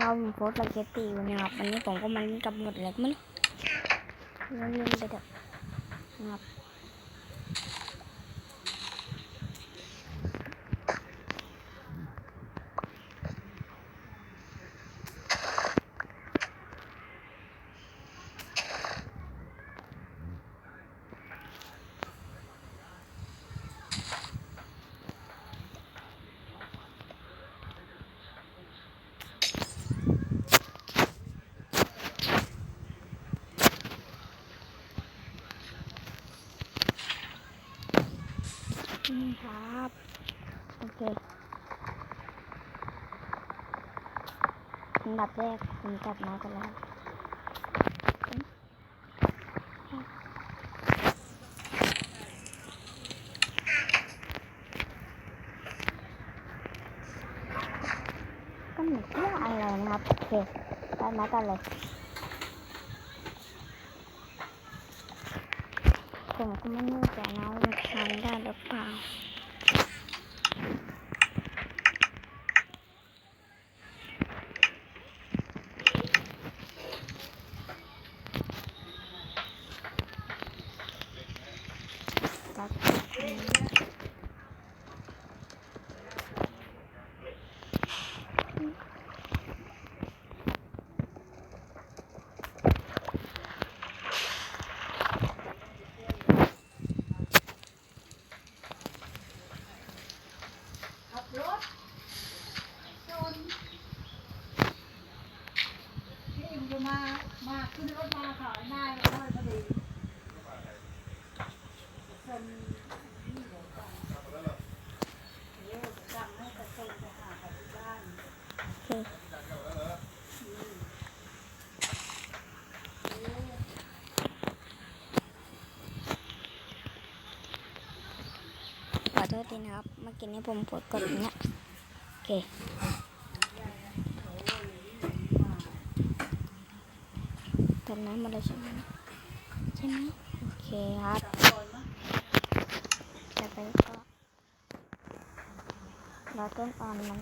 เราผมโพสต์ลาเกตตีอยู่นะครับวันนี้ผมก็มาเล่นกับหมดเลยไม่รู้เล่นเล่นไปเถอะนะครับนี่ ครับ โอเคอันดับแรกผมจับน้อยกันแล้วก็เหมือนเที่ยวอะไรนะครับ โอเคได้มากันเลยผมก็ไม่แน่ใจนะว่ามันทำได้หรือเปล่า Thank you. อโทษทีนะครับ เมื่อกี้นี้ผมกดกดอย่างเนี้ยโอเคติมน้ำมาเลยใช่ไหมใช่ไหมโอเคครับจะไปก็รอต้นอ่อนมัน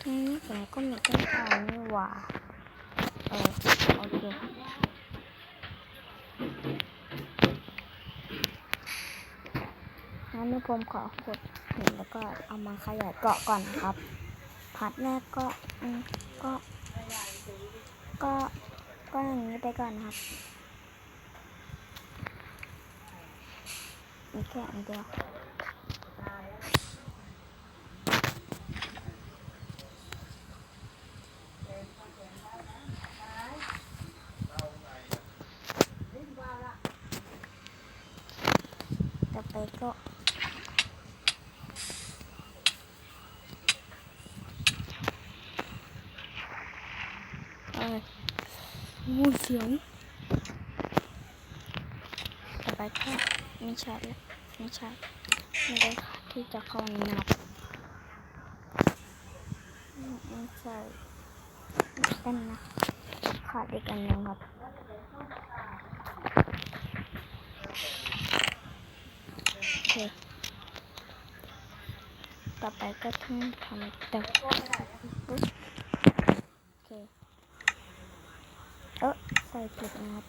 ตรงนี้ผมก็มีต้นอ่อนนี่หว่าเออโอเค งั้นนี่ผมขอขุดหินแล้วก็เอามาขยายเกาะก่อนครับพัดแรกก็ก็ก็ก็อย่างนี้ไปก่อนครับมีแค่อันเดียวต่อไปก็ เออมูเสียงต่อไปก็ไม่ใช่แล้วไม่ใช่ไม่ได้ที่จะเข้าในนับไม่ใช่กันนะขาดอีกอันหนึ่งครับโอเคต่อไปก็ต้องทำแต่ปุ๊บโอเค เออใส่ผิดนะครับ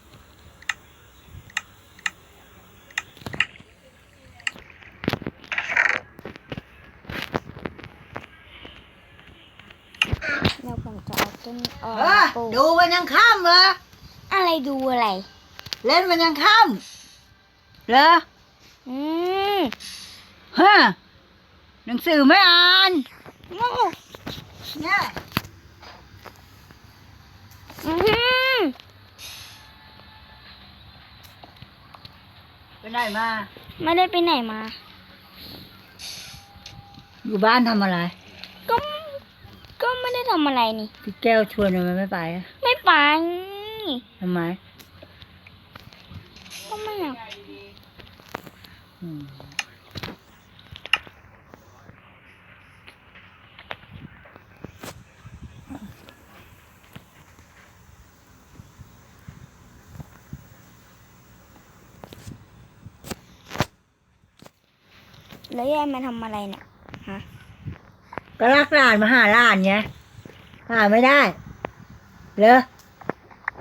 แล้วผมจะเอาต้นอ่อเอนอปลูกดูมันยังข้ามเหรอ อะไรดูอะไร เล่นมันยังข้ามเหรอ อืมฮะหนังสือไม่อ่านเนี่ย อืม ไปไหนมา ไม่ได้ไปไหนมา อยู่บ้านทำอะไร ก็ ก็ไม่ได้ทำอะไรนี่ พี่แก้วชวนทำไมไม่ไปอะไม่ไปทำไมก็ไม่อยาก อืม แล้วยายมาทำอะไรเนี่ยฮะก็รักหลานมาหาหลานไงหาไม่ได้เหรอ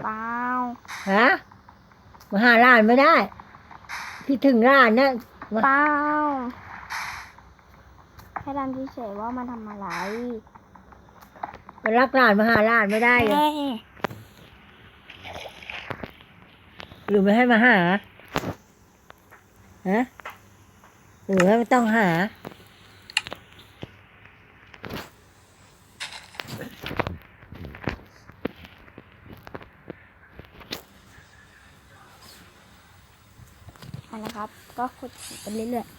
เปล่าฮะมาหาร้านไม่ได้คิดถึงร้านนะมาเปล่าแค่ดำเฉยๆว่ามันทำอะไรมารักร้านมาหาร้านไม่ได้เหรอเฮ้ยหรือไม่ให้มาหาฮะ หรือว่าไม่ต้องหาเอาละครับ ก็ขุดไปเรื่อยๆ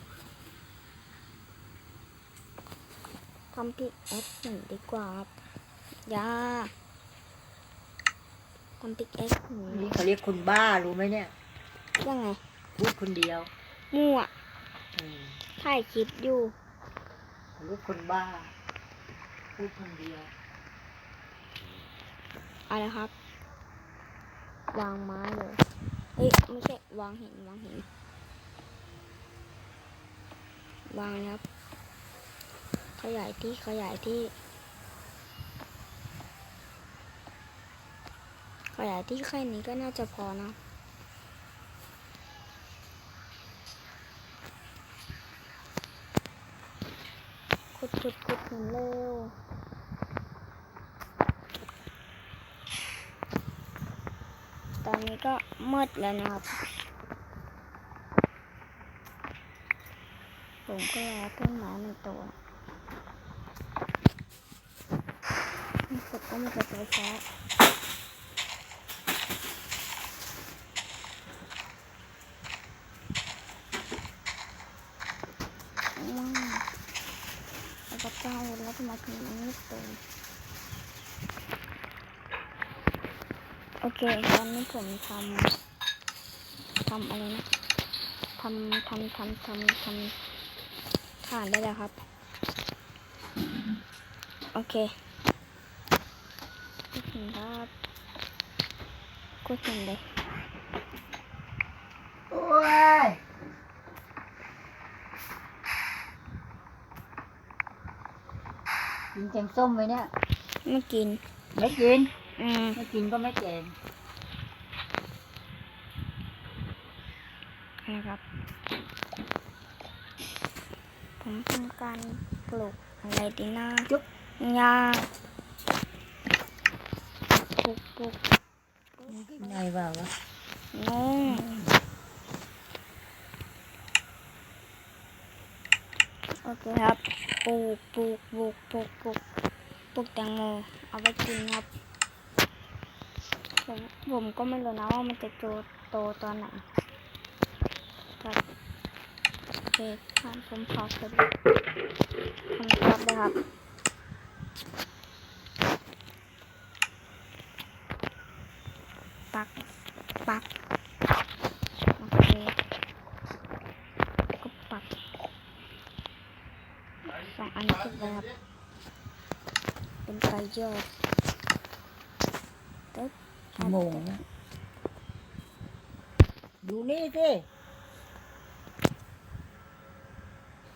ทำพิกแอคหนึ่งดีกว่าครับอยาทำพิกแอคหนึ่งนี่เขาเรียกคนบ้ารู้ไหมเนี่ย ยังไง พูดคนเดียว มั่วอืม ถ่ายคลิปอยู่รียกคนบ้าพูดคนเดียวอาละครับ วางไม้เลยเอ้ยไม่ใช่วางหินวางหินวางครับ ขยายที่ขยายที่ ขยายที่แค่นี้ก็น่าจะพอนะ ขุดขุดขุดหินเร็วตอนนี้ก็มืดแล้วนะครับ ผมก็รอต้นไม้มันโตนี่ผมก็มาจะไฟฟ้าว้าวแล้วก็เจ้าแล้ว ทำไมถึงมันไม่โตโอเค ตอนนี้ผมทำทำอะไรนะทำทำทำทำทำฐานได้แล้วครับ โอเคก็ถึงครับก็ถึงเลยโอ้ย กินแกงส้มไหมเนี่ย ไม่กิน ไม่กิน อืม ไม่กินก็ไม่แกงนะครับ ผมทำการปลูกอะไรดีนะจุ๊บหญ้าปลูกปลูกไงว่าวะนุ่ง โอเคครับปลูกปลูกปลูกปลูกปลูกปลูกแตงโมเอาไปกินครับ ผมผมก็ไม่รู้นะว่ามันจะโตโตตอนไหนครับโอเคครับผมขอสรุปคำตอบเลยครับ ปัก ปัก โอเคก็ปักส อันติดเลยครับเป็นไฟยอะตึ๊บโมงนะดูนี่สิ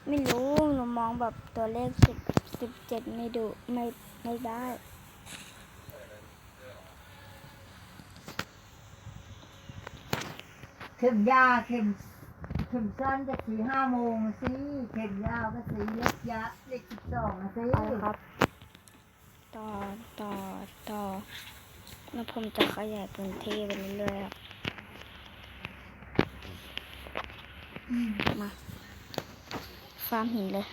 ไม่รู้หนูมองแบบตัวเลขสิบสิบเจ็ดไม่ดูไม่ไม่ได้เข็มยาเข็ม ข็มสั้นก็สี่ห้าโมงสิเข็มยาวก็สี่เล็กยะเล็กสิบสองสิเอาละครับ ต่อต่อต่อแล้วผมจะขยายพื้นที่ไปเรื่อยๆครับอืมมาฟาร์มหินเลย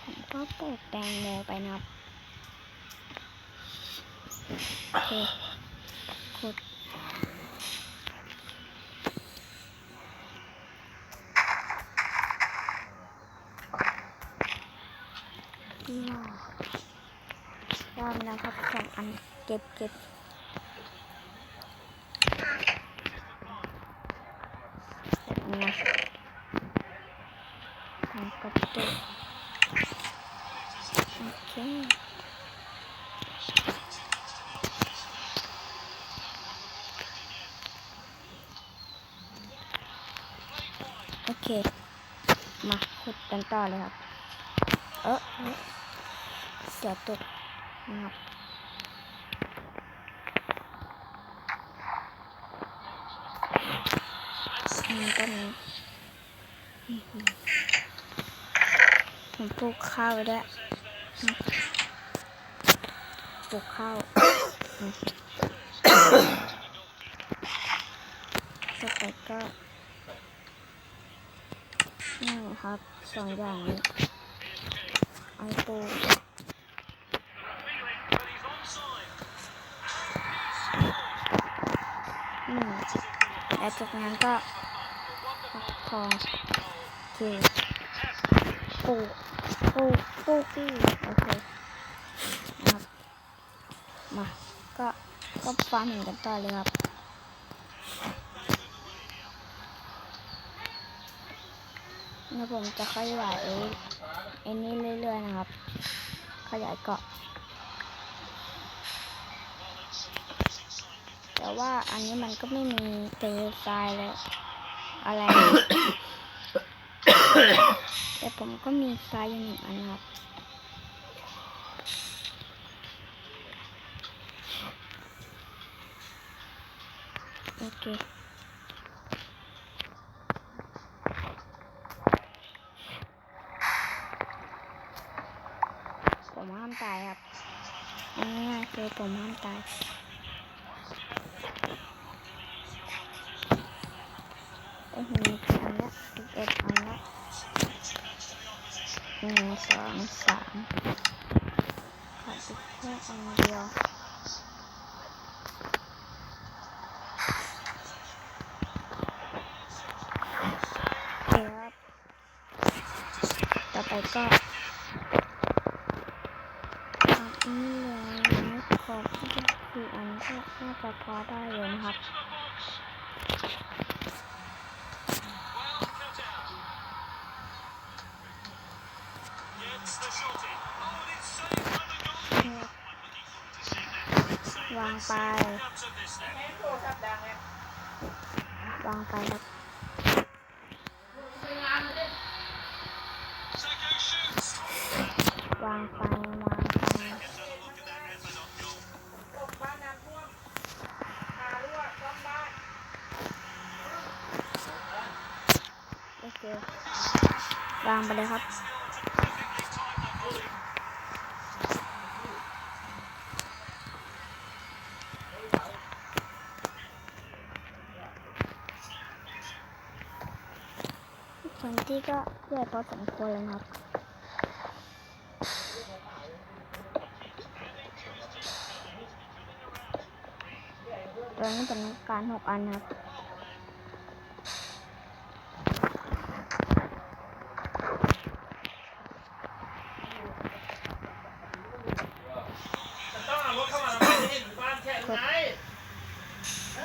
ผมก็ปลูกแตงโมไปนะครับโอเคขุดว้าว ได้มาแล้วครับสองอันเก็บเก็บแบบนี้นะมันก็เก็บโอเคโอเค มาขุดกันต่อเลยครับ เออเสือตกนะครับอันนี้ต้นนี้อื้อหือ ผมปลูกข้าวไว้ด้วปลูกข้าวอืมต่อไปก็นี่ครับสองอย่างนี้เอาปลูกอืมแล้วจากนั้นก็ทอง โอเคปลูกปลูกปลูกที่โอเคนะครับมาก็ก็ฟาร์มเหมือนกันต่อเลยครับแล้วผมจะขยายไอ้นี่เรื่อยๆนะครับ ขยายเกาะ แต่ว่าอันนี้มันก็ไม่มีเททรายแล้วอะไร แต่ผมก็มีทรายอยู่หนึ่งอันครับโอเคผมห้ามตายครับอาง่ายๆคือผมห้ามตายเอ้ยมี ต่อไปก็อันนี้เลยนะขอที่จะคืออันก็น่าจะพอได้เลยนะครับวางไปวางไปครับ วางไปวางไปโอเควางไปเลยครับพื้นที่ก็ใหญ่พอสมควรเลยนะครับ ตัวนี้เป็นการหกอันนะครับ ต้องเอารถเข้ามาทำไมนี่อยู่บ้านแค่ไหน ห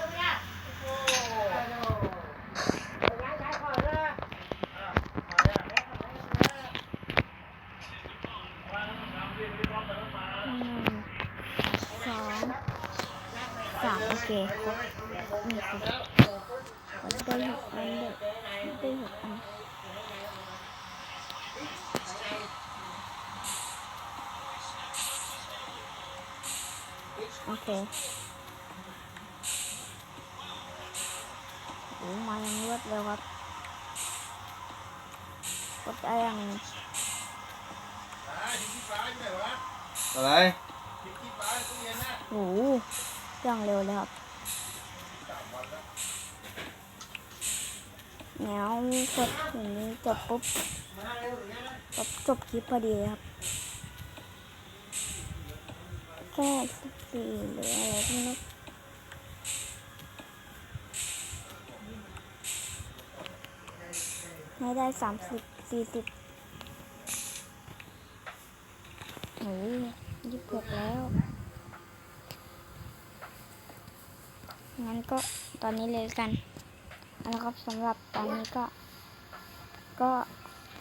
นึ่งสองสาม โอเคครบนี่ครบครบได้หกอันเลยได้หกอันโอเคโอ้มายังรวดเร็วครับกดได้ยังอะไรโอ้โห อย่างเร็วเลยครับแล้วกดถึงนี้จบปุ๊บจบจบคลิปพอดีเลยครับ แค่สิบสี่หรืออะไรไม่รู้ไม่ได้สามสิบสี่สิบโอ้ยยี่สิบหกแล้ว งั้นก็ตอนนี้เลยละกันเอาละครับสำหรับตอนนี้ก็ ก็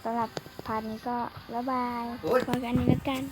สำหรับพาร์ทนี้ก็บ๊ายบายโอ๊ยพบกันนี้แล้วกัน